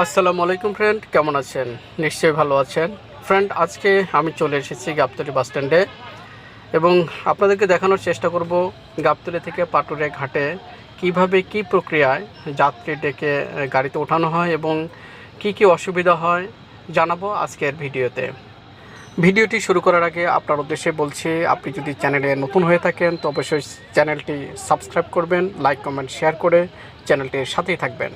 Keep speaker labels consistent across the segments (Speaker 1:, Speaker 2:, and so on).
Speaker 1: আসসালামু আলাইকুম ফ্রেন্ড কেমন আছেন? নিশ্চয়ই ভালো আছেন। ফ্রেন্ড আজকে আমি চলে এসেছি গাবতলি বাস স্ট্যান্ডে এবং আপনাদেরকে দেখানোর চেষ্টা করব গাবতলি থেকে পাটুরে ঘাটে কীভাবে কি প্রক্রিয়ায় যাত্রী ডেকে গাড়িতে ওঠানো হয় এবং কি কি অসুবিধা হয় জানাব আজকের ভিডিওতে। ভিডিওটি শুরু করার আগে আপনার উদ্দেশ্যে বলছি, আপনি যদি চ্যানেলে নতুন হয়ে থাকেন, তো অবশ্যই চ্যানেলটি সাবস্ক্রাইব করবেন, লাইক, কমেন্ট, শেয়ার করে চ্যানেলটির সাথেই থাকবেন।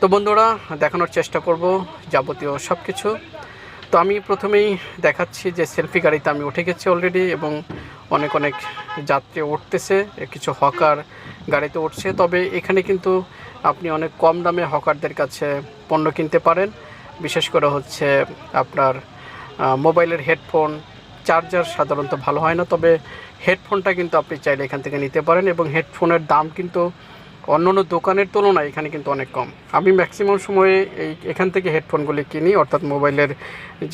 Speaker 1: তো বন্ধুরা, দেখানোর চেষ্টা করব যাবতীয় সব কিছু তো আমি প্রথমেই দেখাচ্ছি যে সেলফি গাড়িতে আমি উঠে গেছি অলরেডি এবং অনেক অনেক যাত্রী উঠতেছে, কিছু হকার গাড়িতে উঠছে। তবে এখানে কিন্তু আপনি অনেক কম দামে হকারদের কাছে পণ্য কিনতে পারেন। বিশেষ করে হচ্ছে আপনার মোবাইলের হেডফোন, চার্জার সাধারণত ভালো হয় না। তবে হেডফোনটা কিন্তু আপনি চাইলে এখান থেকে নিতে পারেন এবং হেডফোনের দাম কিন্তু অন্যান্য দোকানের তুলনায় এখানে কিন্তু অনেক কম। আমি ম্যাক্সিমাম সময়ে এই এখান থেকে হেডফোনগুলি কিনি, অর্থাৎ মোবাইলের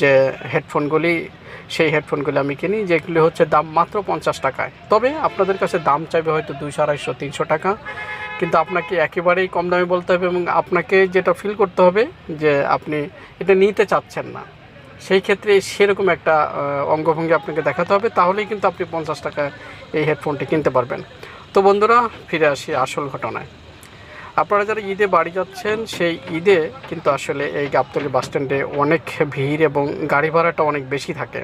Speaker 1: যে হেডফোনগুলি সেই হেডফোনগুলি আমি কিনি, যেগুলি হচ্ছে দাম মাত্র পঞ্চাশ টাকায়। তবে আপনাদের কাছে দাম চাইবে হয়তো দুইশো আড়াইশো, তিনশো টাকা। কিন্তু আপনাকে একেবারেই কম দামে বলতে হবে এবং আপনাকে যেটা ফিল করতে হবে যে আপনি এটা নিতে চাচ্ছেন না। সেই ক্ষেত্রে সেরকম একটা অঙ্গভঙ্গি আপনাকে দেখাতে হবে। তাহলেই কিন্তু আপনি পঞ্চাশ টাকা এই হেডফোনটি কিনতে পারবেন। তো বন্ধুরা, ফিরে আসি আসল ঘটনায়। আপনারা যারা ঈদে বাড়ি যাচ্ছেন, সেই ঈদে কিন্তু আসলে এই গাবতলি বাস স্ট্যান্ডে অনেক ভিড় এবং গাড়ি ভাড়াটা অনেক বেশি থাকে।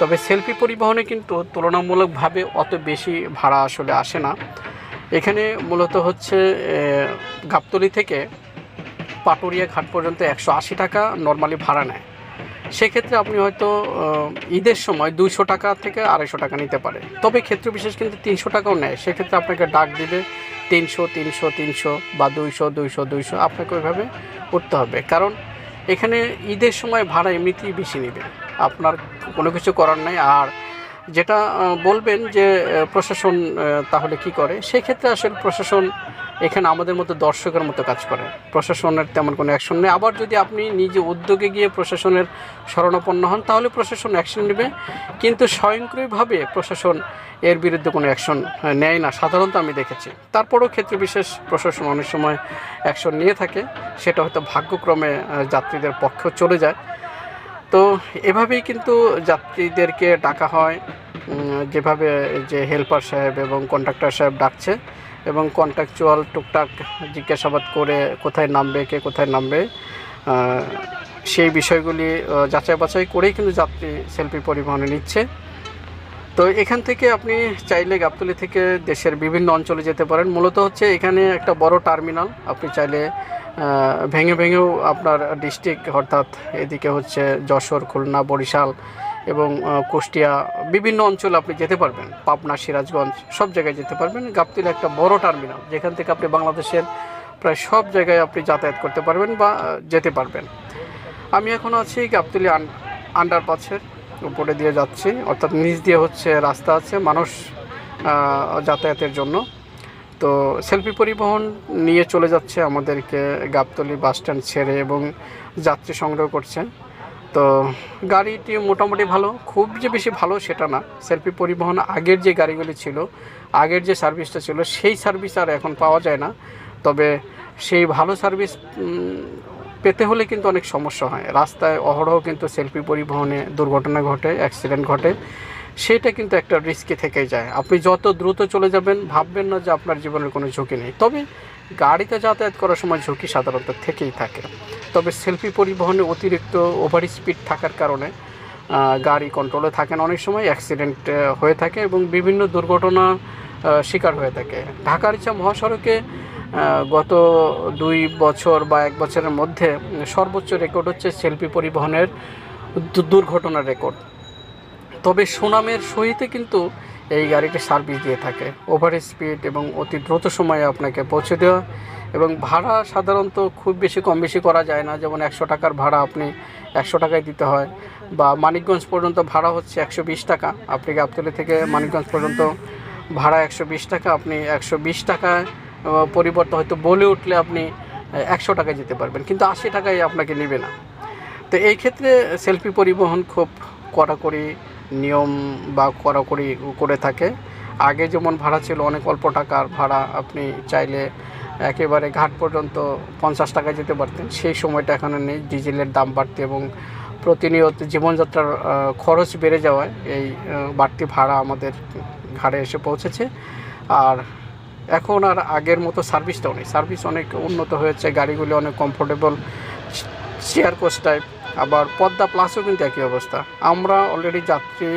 Speaker 1: তবে সেলফি পরিবহনে কিন্তু তুলনামূলকভাবে অত বেশি ভাড়া আসলে আসে না। এখানে মূলত হচ্ছে গাবতলি থেকে পাটুরিয়া ঘাট পর্যন্ত একশো আশি টাকা নর্মালি ভাড়া নেয়। সেক্ষেত্রে আপনি হয়তো ঈদের সময় দুইশো টাকা থেকে আড়াইশো টাকা নিতে পারে। তবে ক্ষেত্র বিশেষ কিন্তু তিনশো টাকাও নেয়। সেক্ষেত্রে আপনাকে ডাক দিবে তিনশো তিনশো তিনশো বা দুইশো দুইশো দুইশো আপনাকে ওইভাবে করতে হবে। কারণ এখানে ঈদের সময় ভাড়া এমনিতেই বেশি নেবে। আপনার কোনো কিছু করার নাই। আর যেটা বলবেন যে প্রশাসন তাহলে কি করে? সেক্ষেত্রে আসলে প্রশাসন এখানে আমাদের মতো দর্শকের মতো কাজ করে। প্রশাসনের তেমন কোনো অ্যাকশন নেই। আবার যদি আপনি নিজে উদ্যোগে গিয়ে প্রশাসনের শরণাপন্ন হন, তাহলে প্রশাসন অ্যাকশন নেবে। কিন্তু স্বয়ংক্রিয়ভাবে প্রশাসন এর বিরুদ্ধে কোনো অ্যাকশন নেয় না। সাধারণত আমি দেখেছি। তারপরেও ক্ষেত্রে বিশেষ প্রশাসন অনেক সময় অ্যাকশন নিয়ে থাকে। সেটা হয়তো ভাগ্যক্রমে যাত্রীদের পক্ষেও চলে যায়। তো এভাবেই কিন্তু যাত্রীদেরকে ডাকা হয়। যেভাবে যে হেল্পার সাহেব এবং কন্ট্রাক্টর সাহেব ডাকছে এবং কন্ট্রাকচুয়াল টুকটাক জিজ্ঞাসাবাদ করে কোথায় নামবে, কে কোথায় নামবে সেই বিষয়গুলি যাচাই বাছাই করেই কিন্তু যাত্রী সেলফি পরিবহনে নিচ্ছে। তো এখান থেকে আপনি চাইলে গাবতলি থেকে দেশের বিভিন্ন অঞ্চলে যেতে পারেন। মূলত হচ্ছে এখানে একটা বড় টার্মিনাল। আপনি চাইলে ভেঙে ভেঙেও আপনার ডিস্ট্রিক্ট, অর্থাৎ এদিকে হচ্ছে যশোর, খুলনা, বরিশাল এবং কুষ্টিয়া বিভিন্ন অঞ্চলে আপনি যেতে পারবেন। পাবনা, সিরাজগঞ্জ সব জায়গায় যেতে পারবেন। গাবতলি একটা বড় টার্মিনাল, যেখান থেকে আপনি বাংলাদেশের প্রায় সব জায়গায় আপনি যাতায়াত করতে পারবেন বা যেতে পারবেন। আমি এখন আছি গাবতলি আন্ডারপাসের উপরে দিয়ে যাচ্ছি। অর্থাৎ নিচ দিয়ে হচ্ছে রাস্তা আছে মানুষ যাতায়াতের জন্য। তো সেলফি পরিবহন নিয়ে চলে যাচ্ছে আমাদেরকে গাবতলি বাস স্ট্যান্ড ছেড়ে এবং যাত্রী সংগ্রহ করছে। তো গাড়িটি মোটামুটি ভালো। খুব যে বেশি ভালো সেটা না। সেলফি পরিবহন আগের যে গাড়িগুলি ছিল, আগের যে সার্ভিসটা ছিল, সেই সার্ভিস আর এখন পাওয়া যায় না। তবে সেই ভালো সার্ভিস পেতে হলে কিন্তু অনেক সমস্যা হয়। রাস্তায় অহরহ কিন্তু সেলফি পরিবহনে দুর্ঘটনা ঘটে, অ্যাক্সিডেন্ট ঘটে। সেটা কিন্তু একটা রিস্কি থেকেই যায়। আপনি যত দ্রুত চলে যাবেন, ভাববেন না যে আপনার জীবনের কোনো ঝুঁকি নেই। তবে গাড়িতে যাতায়াত করার সময় ঝুঁকি সাধারণত থেকেই থাকে। তবে সেলফি পরিবহনে অতিরিক্ত ওভার স্পিড থাকার কারণে গাড়ি কন্ট্রোলে থাকেন অনেক সময় অ্যাক্সিডেন্ট হয়ে থাকে এবং বিভিন্ন দুর্ঘটনা শিকার হয়ে থাকে। ঢাকার ইচ্ছা মহাসড়কে গত দুই বছর বা এক বছরের মধ্যে সর্বোচ্চ রেকর্ড হচ্ছে সেলফি পরিবহনের দুর্ঘটনার রেকর্ড তবে সুনামের সহিতে কিন্তু এই গাড়িটি সার্ভিস দিয়ে থাকে। ওভার স্পিড এবং অতি দ্রুত সময়ে আপনাকে পৌঁছে দেওয়া এবং ভাড়া সাধারণত খুব বেশি কম বেশি করা যায় না। যেমন একশো টাকার ভাড়া আপনি একশো টাকায় দিতে হয় বা মানিকগঞ্জ পর্যন্ত ভাড়া হচ্ছে একশো বিশ টাকা। আপনি গাবতলি থেকে মানিকগঞ্জ পর্যন্ত ভাড়া একশো বিশ টাকা, আপনি একশো বিশ টাকায় পরিবর্তে হয়তো বলে উঠলে আপনি একশো টাকায় যেতে পারবেন, কিন্তু আশি টাকায় আপনাকে নেবে না। তো এই ক্ষেত্রে সেলফি পরিবহন খুব কড়াকড়ি নিয়ম বা কড়াকড়ি করে থাকে। আগে যেমন ভাড়া ছিল অনেক অল্প টাকার ভাড়া আপনি চাইলে একেবারে ঘাট পর্যন্ত পঞ্চাশ টাকায় যেতে পারতেন। সেই সময়টা এখন নেই। ডিজেলের দাম বাড়তে এবং প্রতিনিয়ত জীবনযাত্রার খরচ বেড়ে যাওয়ায় এই বাড়তি ভাড়া আমাদের ঘাড়ে এসে পৌঁছেছে। আর এখন আর আগের মতো সার্ভিসটাও নেই। সার্ভিস অনেক উন্নত হয়েছে। গাড়িগুলি অনেক কমফোর্টেবল চেয়ার কোচ টাইপ আবার পদ্মা প্লাসও কিন্তু একই অবস্থা। আমরা অলরেডি যাত্রী,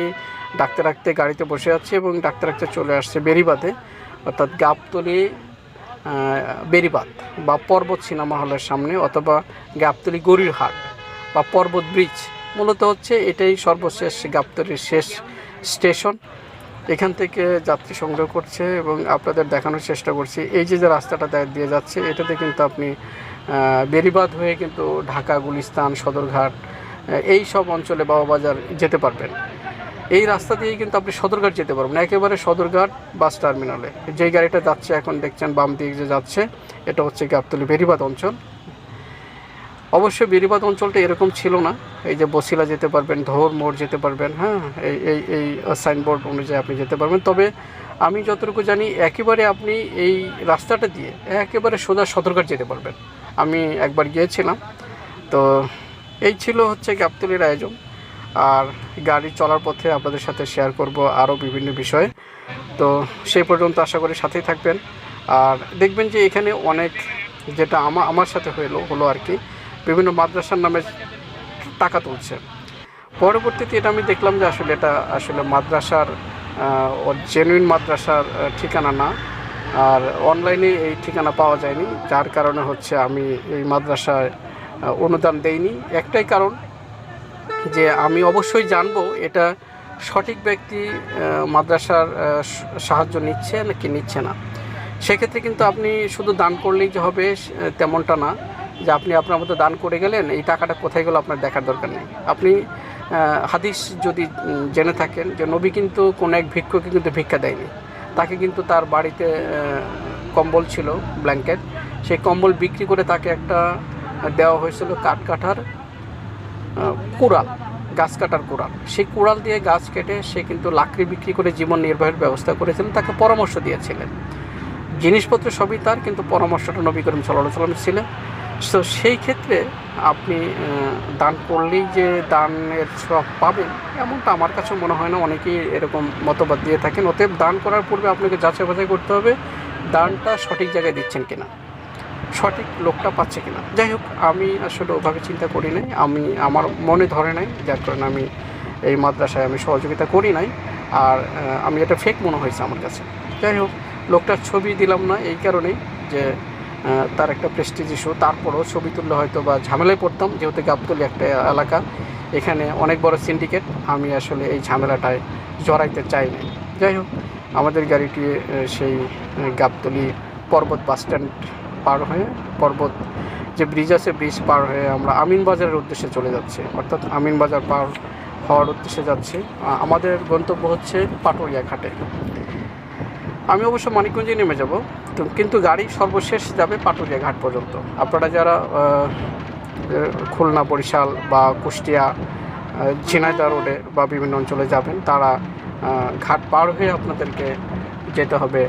Speaker 1: ডাকতে রাখতে গাড়িতে বসে আছি এবং ডাকতে রাখতে চলে আসছে বেরিবাদে অর্থাৎ গাবতলি বেরিবাদ বা পর্বত সিনেমা হলের সামনে অথবা গাবতলি গরির হাট বা পর্বত ব্রিজ মূলত হচ্ছে এটাই সর্বশেষ গাবতলির শেষ স্টেশন এখান থেকে যাত্রী সংগ্রহ করছে এবং আপনাদের দেখানোর চেষ্টা করছি। এই যে যে রাস্তাটা দিয়ে যাচ্ছে, এটাতে কিন্তু আপনি বেরিবাদ হয়ে কিন্তু ঢাকা, গুলিস্তান, সদরঘাট এই সব অঞ্চলে বাবাবাজার যেতে পারবেন। এই রাস্তা দিয়েই কিন্তু আপনি সদরঘাট যেতে পারবেন। একেবারে সদরঘাট বাস টার্মিনালে। যে গাড়িটা যাচ্ছে এখন দেখছেন, বাম দিকে যে যাচ্ছে, এটা হচ্ছে গাবতলি বেরিবাদ অঞ্চল। অবশ্যই বেরিবাদ অঞ্চলটা এরকম ছিল না। এই যে বসিলা যেতে পারবেন, ধোর মোড় যেতে পারবেন হ্যাঁ এই এই এই সাইনবোর্ড অনুযায়ী আপনি যেতে পারবেন। তবে আমি যতটুকু জানি, একেবারে আপনি এই রাস্তাটা দিয়ে একেবারে সোজা সদরঘাট যেতে পারবেন। আমি একবার গিয়েছিলাম। তো এই ছিল হচ্ছে গাবতলির আয়োজন। আর গাড়ি চলার পথে আপনাদের সাথে শেয়ার করব আরও বিভিন্ন বিষয়ে। তো সেই পর্যন্ত আশা করি সাথেই থাকবেন। আর দেখবেন যে এখানে অনেক যেটা আমা, আমার সাথে হলো হলো আর কি, বিভিন্ন মাদ্রাসার নামে টাকা তুলছে। পরবর্তীতে এটা আমি দেখলাম যে আসলে এটা আসলে মাদ্রাসার জেনুইন মাদ্রাসার ঠিকানা না। আর অনলাইনে এই ঠিকানা পাওয়া যায়নি। যার কারণে হচ্ছে আমি এই মাদ্রাসায় অনুদান দেইনি। একটাই কারণ যে আমি অবশ্যই জানব এটা সঠিক ব্যক্তি মাদ্রাসার সাহায্য নিচ্ছে নাকি নিচ্ছে না। সেক্ষেত্রে কিন্তু আপনি শুধু দান করলেই যে হবে তেমনটা না যে আপনি আপনার মতো দান করে গেলেন, এই টাকাটা কোথায় গেলো আপনার দেখার দরকার নেই। আপনি হাদিস যদি জেনে থাকেন যে নবী কিন্তু কোনো এক ভিক্ষুকে কিন্তু ভিক্ষা দেয়নি। তাকে কিন্তু তার বাড়িতে কম্বল ছিল ব্ল্যাঙ্কেট সেই কম্বল বিক্রি করে তাকে একটা দেওয়া হয়েছিল কাঠ কাঠার কুড়াল, গাছ কাটার কুড়াল। সেই কুড়াল দিয়ে গাছ কেটে সে কিন্তু লাকড়ি বিক্রি করে জীবন নির্বাহের ব্যবস্থা করেছিলেন, তাকে পরামর্শ দিয়েছিলেন। জিনিসপত্র সবই তার, কিন্তু পরামর্শটা নবী করিম সাল্লাহ সাল্লাম ছিলেন। তো সেই ক্ষেত্রে আপনি দান করলেই যে দানের সব পাবেন, এমনটা আমার কাছে মনে হয় না। অনেকেই এরকম মতবাদ দিয়ে থাকেন। অতএব দান করার পূর্বে আপনাকে যাচাই বাছাই করতে হবে, দানটা সঠিক জায়গায় দিচ্ছেন কিনা, সঠিক লোকটা পাচ্ছে কিনা। যাই হোক, আমি আসলে ওভাবে চিন্তা করি নাই। আমি, আমার মনে ধরে নাই, যার কারণে আমি এই মাদ্রাসায় আমি সহযোগিতা করি নাই। আর আমি এটা ফেক মনে হয়েছে আমার কাছে। যাই হোক, লোকটার ছবি দিলাম না, এই কারণেই যে তার একটা প্রেস্টিজ ইস্যু তারপরও ছবি তুললে হয়তো বা ঝামেলায় পড়তাম, যেহেতু গাবতলি একটা এলাকা। এখানে অনেক বড় সিন্ডিকেট আমি আসলে এই ঝামেলাটায় জড়াইতে চাই না যাই হোক, আমাদের গাড়িটি সেই গাবতলি পর্বত বাস স্ট্যান্ড পার হয়ে, পর্বত যে ব্রিজ আছে ব্রিজ পার হয়ে আমরা আমিন বাজারের উদ্দেশ্যে চলে যাচ্ছি। অর্থাৎ আমিন বাজার পার হওয়ার উদ্দেশ্যে যাচ্ছি। আমাদের গন্তব্য হচ্ছে পাটুরিয়া ঘাটে আমি অবশ্য মানিকগঞ্জে নেমে যাব তো কিন্তু গাড়ি সর্বশেষ যাবে পাটুরিয়া ঘাট পর্যন্ত। আপনারা যারা খুলনা, বরিশাল বা কুষ্টিয়া ঝিনাইদা রোডে বা বিভিন্ন অঞ্চলে যাবেন, তারা ঘাট পার হয়ে আপনাদেরকে যেতে হবে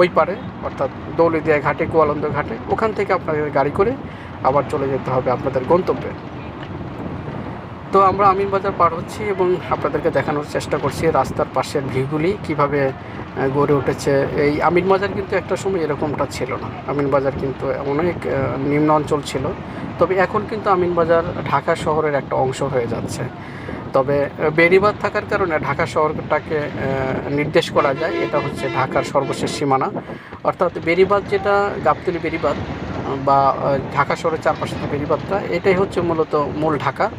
Speaker 1: ওই পারে, অর্থাৎ দৌলদিয়া ঘাটে গোয়ালন্দ ঘাটে। ওখান থেকে আপনাদের গাড়ি করে আবার চলে যেতে হবে আপনাদের গন্তব্যে। তো আমরা আমিন বাজার পার হচ্ছি এবং আপনাদেরকে দেখানোর চেষ্টা করছি রাস্তার পাশের ভিউগুলি কীভাবে গড়ে উঠেছে। এই আমিন বাজার কিন্তু একটা সময় এরকমটা ছিল না। আমিন বাজার কিন্তু অনেক নিম্ন অঞ্চল ছিল। তবে এখন কিন্তু আমিন বাজার ঢাকা শহরের একটা অংশ হয়ে যাচ্ছে। তবে বেড়িবাঁধ থাকার কারণে ঢাকা শহরটাকে নির্দেশ করা যায় এটা হচ্ছে ঢাকার সর্বশেষ সীমানা। অর্থাৎ বেড়িবাঁধ যেটা গাবতলি আহ, বা ঢাকা শহরের চারপাশে যে বেড়িবাঁধটা এটাই হচ্ছে মূলত মূল ঢাকা।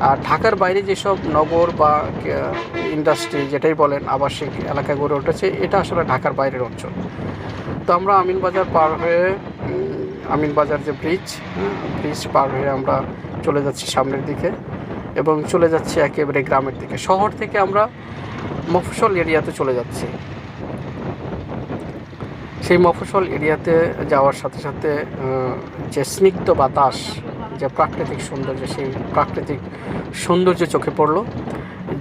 Speaker 1: আর ঢাকার বাইরে যেসব নগর বা ইন্ডাস্ট্রি যেটাই বলেন আবাসিক এলাকা গড়ে উঠেছে এটা আসলে ঢাকার বাইরের অঞ্চল। তো আমরা আমিন বাজার পার হয়ে উম, আমিন বাজার যে ব্রিজ ব্রিজ পার হয়ে আমরা চলে যাচ্ছি সামনের দিকে এবং চলে যাচ্ছি একেবারে গ্রামের দিকে। শহর থেকে আমরা মফসল এরিয়াতে চলে যাচ্ছি। সেই মফসল এরিয়াতে যাওয়ার সাথে সাথে যে স্নিগ্ধ বাতাস যে প্রাকৃতিক সৌন্দর্য, সেই প্রাকৃতিক সৌন্দর্য চোখে পড়ল।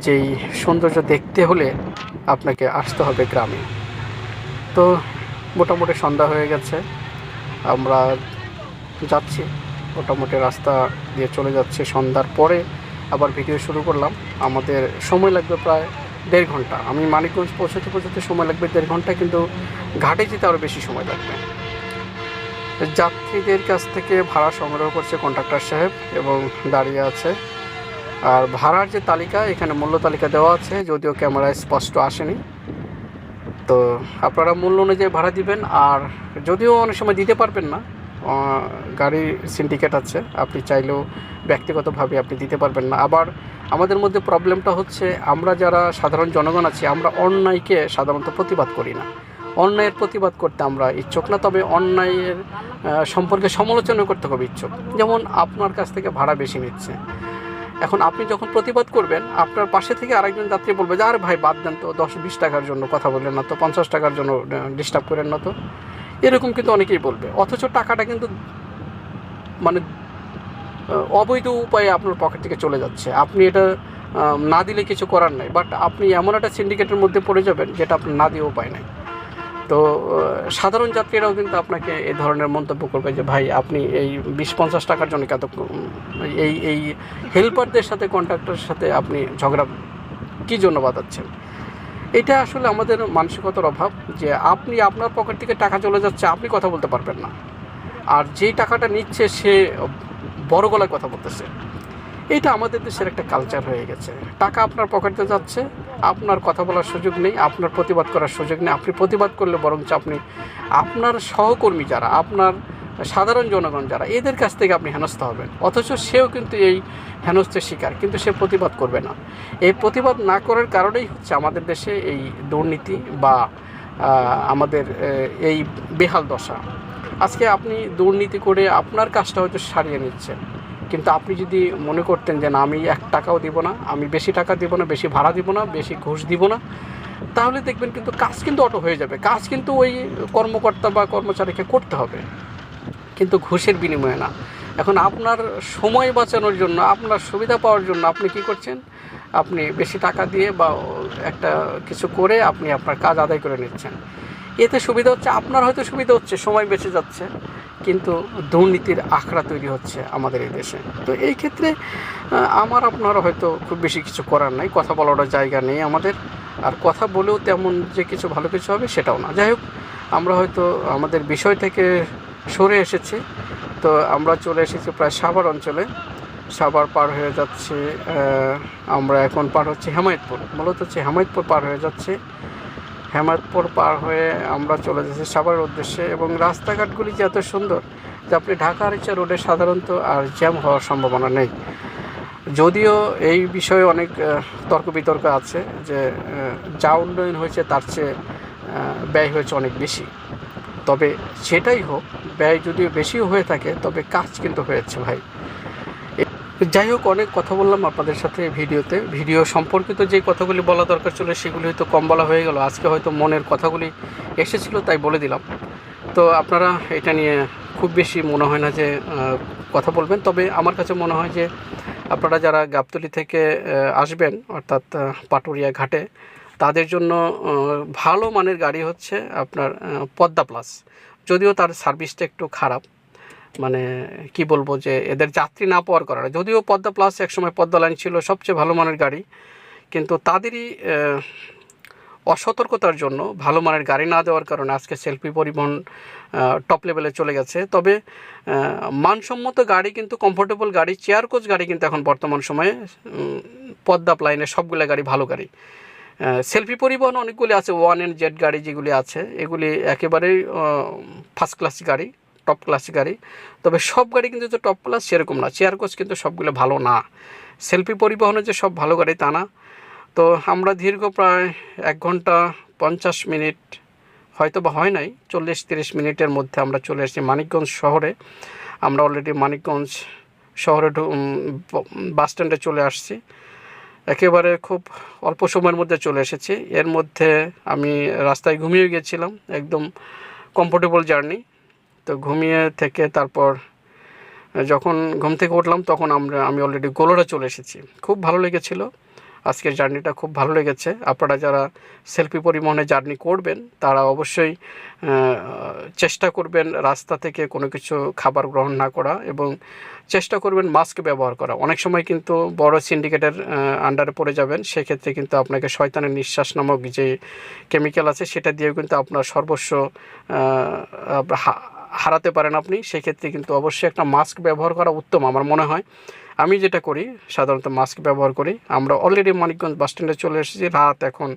Speaker 1: যেই সৌন্দর্য দেখতে হলে আপনাকে আসতে হবে গ্রামে। তো মোটামুটি সন্ধ্যা হয়ে গেছে, আমরা যাচ্ছি। মোটামুটি রাস্তা দিয়ে চলে যাচ্ছে সন্ধ্যার পরে। আবার ভিডিও শুরু করলাম। আমাদের সময় লাগবে প্রায় দেড় ঘণ্টা। আমি মানিকগঞ্জ পৌঁছতে পৌঁছতে সময় লাগবে দেড় ঘণ্টা, কিন্তু ঘাটে যেতে আরও বেশি সময় লাগবে। যাত্রীদের কাছ থেকে ভাড়া সংগ্রহ করছে কন্ট্রাক্টর সাহেব এবং দাঁড়িয়ে আছে। আর ভাড়ার যে তালিকা, এখানে মূল্য তালিকা দেওয়া আছে, যদিও ক্যামেরায় স্পষ্ট আসেনি। তো আপনারা মূল্য অনুযায়ী ভাড়া দিবেন, আর যদিও অনেক সময় দিতে পারবেন না গাড়ির সিন্ডিকেট আছে, আপনি চাইলেও ব্যক্তিগতভাবে আপনি দিতে পারবেন না। আবার আমাদের মধ্যে প্রবলেমটা হচ্ছে, আমরা যারা সাধারণ জনগণ আছি, আমরা অন্যায়কে সাধারণত প্রতিবাদ করি না। অন্যায়ের প্রতিবাদ করতে আমরা ইচ্ছুক না, তবে অন্যায়ের সম্পর্কে সমালোচনা করতে হবে ইচ্ছুক। যেমন আপনার কাছ থেকে ভাড়া বেশি নিচ্ছে। এখন আপনি যখন প্রতিবাদ করবেন, আপনার পাশে থেকে আরেকজন যাত্রী বলবে যে, আরে ভাই, বাদ দেন তো, দশ, বিশ টাকার জন্য কথা বললেন না তো, পঞ্চাশ টাকার জন্য ডিস্টার্ব করেন না তো। এরকম কিন্তু অনেকেই বলবে। অথচ টাকাটা কিন্তু মানে অবৈধ উপায়ে আপনার পকেট থেকে চলে যাচ্ছে। আপনি এটা না দিলে কিছু করার নাই। বাট আপনি এমন একটা সিন্ডিকেটের মধ্যে পড়ে যাবেন, যেটা আপনি না দিয়ে উপায় নাই। তো সাধারণ যাত্রীরাও কিন্তু আপনাকে এই ধরনের মন্তব্য করবে যে, ভাই, আপনি এই বিশ পঞ্চাশ টাকার জন্য কত এই এই হেল্পারদের সাথে কন্ট্রাক্টরের সাথে আপনি ঝগড়া কী জন্য বাঁধাচ্ছেন? এটা আসলে আমাদের মানসিকতার অভাব যে, আপনি আপনার পকেট থেকে টাকা চলে যাচ্ছে, আপনি কথা বলতে পারবেন না। আর যেই টাকাটা নিচ্ছে, সে বড় গলায় কথা বলতেছে। এটা আমাদের দেশের একটা কালচার হয়ে গেছে। টাকা আপনার পকেটে যাচ্ছে, আপনার কথা বলার সুযোগ নেই, আপনার প্রতিবাদ করার সুযোগ নেই, আপনি প্রতিবাদ করলে বরঞ্চ আপনি, আপনার সহকর্মী যারা, আপনার সাধারণ জনগণ যারা, এদের কাছ থেকে আপনি হেনস্থা হবেন। অথচ সেও কিন্তু এই হেনস্থের শিকার, কিন্তু সে প্রতিবাদ করবে না। এই প্রতিবাদ না করার কারণেই হচ্ছে আমাদের দেশে এই দুর্নীতি বা আমাদের এই বেহাল দশা। আজকে আপনি দুর্নীতি করে আপনার কাজটা হয়তো সারিয়ে নিচ্ছেন। কিন্তু আপনি যদি মনে করতেন যে না, আমি এক টাকাও দিব না, আমি বেশি টাকা দিব না, বেশি ভাড়া দিব না, বেশি ঘুষ দিব না, তাহলে দেখবেন কিন্তু কাজ কিন্তু অটো হয়ে যাবে। কাজ কিন্তু ওই কর্মকর্তা বা কর্মচারীকে করতে হবে, কিন্তু ঘুষের বিনিময়ে না। এখন আপনার সময় বাঁচানোর জন্য, আপনার সুবিধা পাওয়ার জন্য আপনি কি করছেন? আপনি বেশি টাকা দিয়ে বা একটা কিছু করে আপনি আপনার কাজ আদায় করে নিচ্ছেন। এতে সুবিধা হচ্ছে, আপনার হয়তো সুবিধা হচ্ছে, সময় বেঁচে যাচ্ছে, কিন্তু দুর্নীতির আখড়া তৈরি হচ্ছে আমাদের এই দেশে। তো এই ক্ষেত্রে আমার আপনার হয়তো খুব বেশি কিছু করার নাই, কথা বলার জায়গা নেই আমাদের, আর কথা বলেও তেমন যে কিছু ভালো কিছু হবে সেটাও না। যাই হোক, আমরা হয়তো আমাদের বিষয় থেকে সরে এসেছি, তো আমরা চলে এসেছি প্রায় সাভার অঞ্চলে। সাভার পার হয়ে যাচ্ছে আমরা এখন পার হচ্ছে হেমায়তপুর। মূলত হচ্ছে হেমায়তপুর পার হয়ে যাচ্ছে হেমায়তপুর পার হয়ে আমরা চলে যাচ্ছি সাভারের উদ্দেশ্যে এবং রাস্তাঘাটগুলি যে এত সুন্দর যে আপনি ঢাকার ইচ্ছা রোডে সাধারণত আর জ্যাম হওয়ার সম্ভাবনা নেই। যদিও এই বিষয়ে অনেক তর্ক বিতর্ক আছে যে যা উন্নয়ন হয়েছে তার চেয়ে ব্যয় হয়েছে অনেক বেশি। তবে সেটাই হোক, ব্যয় যদিও বেশিও হয়ে থাকে, তবে কাজ কিন্তু হয়েছে ভাই। যাই হোক, অনেক কথা বললাম আপনাদের সাথে ভিডিওতে। ভিডিও সম্পর্কিত যে কথাগুলি বলা দরকার ছিল, সেগুলি হয়তো কম বলা হয়ে গেল। আজকে হয়তো মনের কথাগুলি এসেছিল, তাই বলে দিলাম। তো আপনারা এটা নিয়ে খুব বেশি মনে হয় না যে কথা বলবেন। তবে আমার কাছে মনে হয় যে, আপনারা যারা গাবতলি থেকে আসবেন, অর্থাৎ পাটুরিয়া ঘাটে, তাদের জন্য ভালো মানের গাড়ি হচ্ছে আপনার পদ্মা প্লাস। যদিও তার সার্ভিসটা একটু খারাপ মানে কি বলব যে, এদের যাত্রী না পাওয়ার কারণে। যদিও পদ্মা প্লাস একসময় পদ্মা লাইন ছিল সবচেয়ে ভালো মানের গাড়ি, কিন্তু তাদেরই অসতর্কতার জন্য ভালো মানের গাড়ি না দেওয়ার কারণে আজকে সেলফি পরিবহন টপ লেভেলে চলে গেছে। তবে মানসম্মত গাড়ি কিন্তু কমফোর্টেবল গাড়ি চেয়ার কোচ গাড়ি কিন্তু এখন বর্তমান সময়ে পদ্মা লাইনের সবগুলো গাড়ি ভালো গাড়ি। সেলফি পরিবহন অনেকগুলি আছে, ওয়ান এন্ড জেড গাড়ি যেগুলি আছে, এগুলি একেবারেই ফার্স্ট ক্লাস গাড়ি। টপ ক্লাস গাড়ি। তবে সব গাড়ি কিন্তু যে টপ ক্লাস সেরকম না। চেয়ার কোচ কিন্তু সবগুলো ভালো না। সেলফি পরিবহনে যে সব ভালো গাড়ি তা না। তো আমরা দীর্ঘ প্রায় এক ঘণ্টা পঞ্চাশ মিনিট হয়তো বা হয় নাই, চল্লিশ তিরিশ মিনিটের মধ্যে আমরা চলে এসেছি মানিকগঞ্জ শহরে। আমরা অলরেডি মানিকগঞ্জ শহরে বাস স্ট্যান্ডে চলে আসছি। একেবারে খুব অল্প সময়ের মধ্যে চলে এসেছি। এর মধ্যে আমি রাস্তায় ঘুমিয়ে গিয়েছিলাম একদম কমফোর্টেবল জার্নি তো ঘুমিয়ে থেকে তারপর যখন ঘুম থেকে উঠলাম তখন আমরা, আমি অলরেডি গোলরা চলে এসেছি। খুব ভালো লেগেছিল। আজকের জার্নিটা খুব ভালো লেগেছে। আপনারা যারা সেলফি পরিবহনে জার্নি করবেন, তারা অবশ্যই চেষ্টা করবেন রাস্তা থেকে কোনো কিছু খাবার গ্রহণ না করা এবং চেষ্টা করবেন মাস্ক ব্যবহার করা। অনেক সময় কিন্তু বড় সিন্ডিকেটের আন্ডারে পড়ে যাবেন। সেক্ষেত্রে কিন্তু আপনাকে শয়তানের নিঃশ্বাস নামক যে কেমিক্যাল আছে, সেটা দিয়েও কিন্তু আপনার সর্বস্ব হারাতে পারেন আপনি, সেক্ষেত্রে কিন্তু অবশ্যই একটা মাস্ক ব্যবহার করা উত্তম আমার মনে হয়। আমি যেটা করি, সাধারণত মাস্ক ব্যবহার করি। আমরা অলরেডি মানিকগঞ্জ বাস স্ট্যান্ডে চলে এসেছি, রাত এখন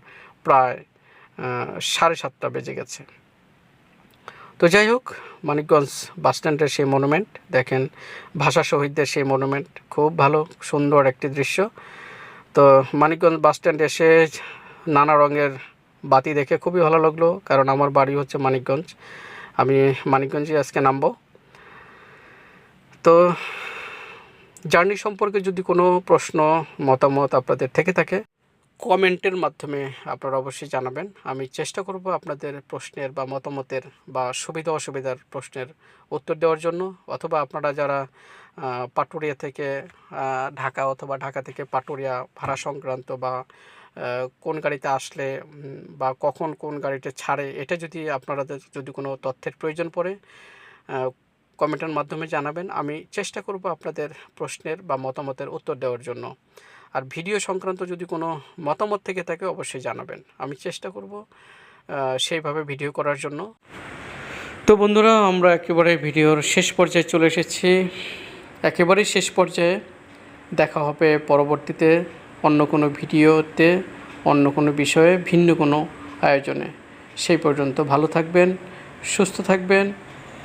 Speaker 1: প্রায় সাড়ে সাতটা বেজে গেছে। তো যাই হোক মানিকগঞ্জ বাস স্ট্যান্ডের সেই মনুমেন্ট দেখেন ভাষা শহীদদের সেই মনুমেন্ট খুব ভালো, সুন্দর একটি দৃশ্য। তো মানিকগঞ্জ বাস স্ট্যান্ড এসে নানা রঙের বাতি দেখে খুবই ভালো লাগল, কারণ আমার বাড়ি হচ্ছে মানিকগঞ্জ আমি মানিকগঞ্জে আজকে নামবো। তো, জার্নি সম্পর্কে যদি কোনো প্রশ্ন, মতামত আপনাদের থেকে থাকে, কমেন্টের মাধ্যমে আপনারা অবশ্যই জানাবেন। আমি চেষ্টা করব আপনাদের প্রশ্নের বা মতামতের বা সুবিধা অসুবিধার প্রশ্নের উত্তর দেওয়ার জন্য। অথবা আপনারা যারা পাটুরিয়া থেকে ঢাকা অথবা ঢাকা থেকে পাটুরিয়া ভাড়া সংক্রান্ত বা কোন গাড়িতে আসলে বা কখন কোন গাড়িতে ছাড়ে, এটা যদি আপনাদের যদি কোনো তথ্যের প্রয়োজন পড়ে কমেন্টের মাধ্যমে জানাবেন। আমি চেষ্টা করব আপনাদের প্রশ্নের বা মতামতের উত্তর দেওয়ার জন্য। আর ভিডিও সংক্রান্ত যদি কোনো মতামত থেকে থাকে, অবশ্যই জানাবেন। আমি চেষ্টা করব সেইভাবে ভিডিও করার জন্য। তো বন্ধুরা, আমরা একেবারে ভিডিওর শেষ পর্যায়ে চলে এসেছি। একেবারে শেষ পর্যায়ে দেখা হবে পরবর্তীতে। অন্য কোনো ভিডিওতে, অন্য কোনো বিষয়ে, ভিন্ন কোনো আয়োজনে। সেই পর্যন্ত ভালো থাকবেন, সুস্থ থাকবেন।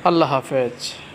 Speaker 1: আল্লাহ হাফেজ।